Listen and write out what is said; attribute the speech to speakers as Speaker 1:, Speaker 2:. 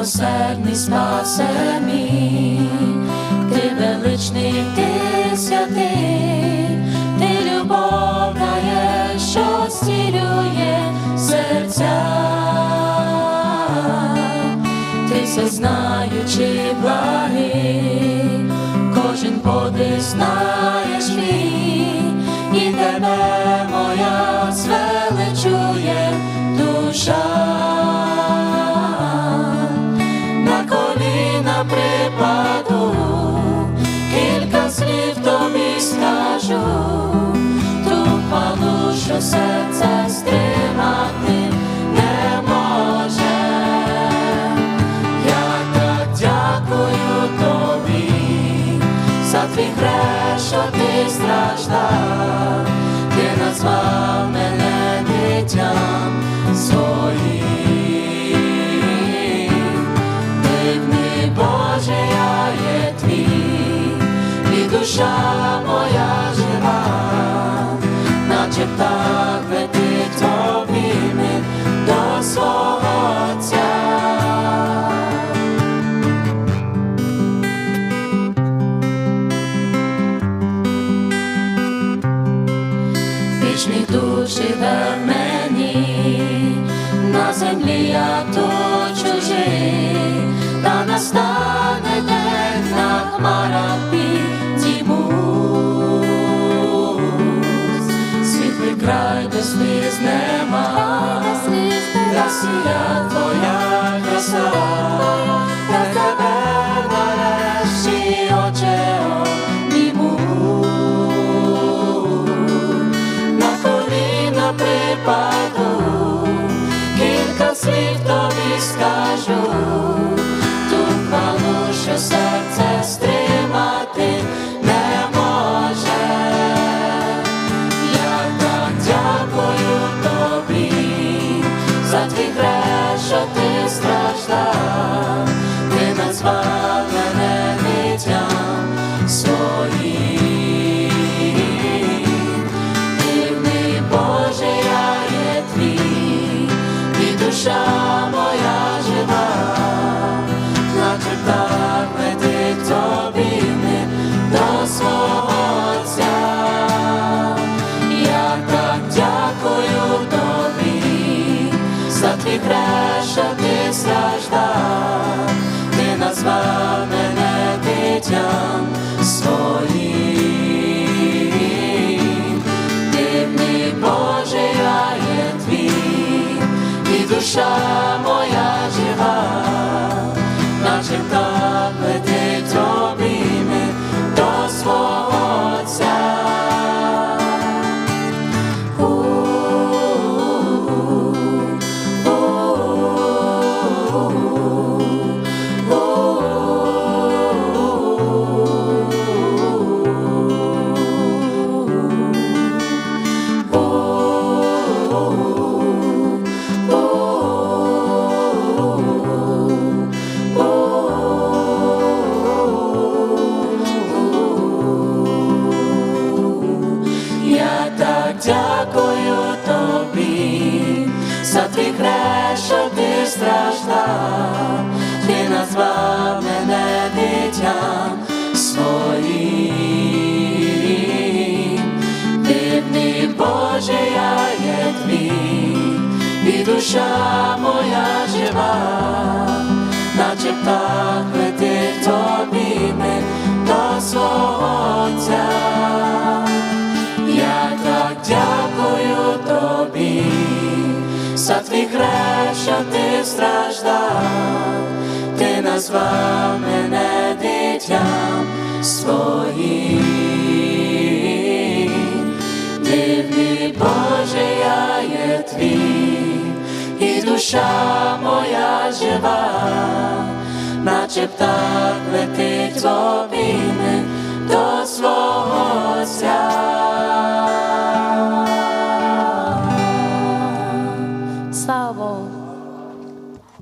Speaker 1: милосердний спасе мій, ти величний, ти святий, ти любов дає, що зцілює серця, ти всезнаючий благий, кожен подих знаєш мій, і тебе тобі скажу, ту що серце стримати не може. Я так дякую тобі за твій хрест, що ти страждав, ти назвав мене дитям моя жива, наче птах летить обійми до свого Отця. Вічний дух живе в мені, на землі я тут чужий, mercy і і тобі твій хрест, що ти страждав, ти назвав мене дитям своїм. Дивний Боже, я є твій, і душа моя жива, наче птах летить обійми до свого Отця. Я так дякую тобі за твій що ти страждав, ти назвав мене дитям своїм. Дивний Боже, я є твій, і душа моя жива, наче птах летить в обійми до свого.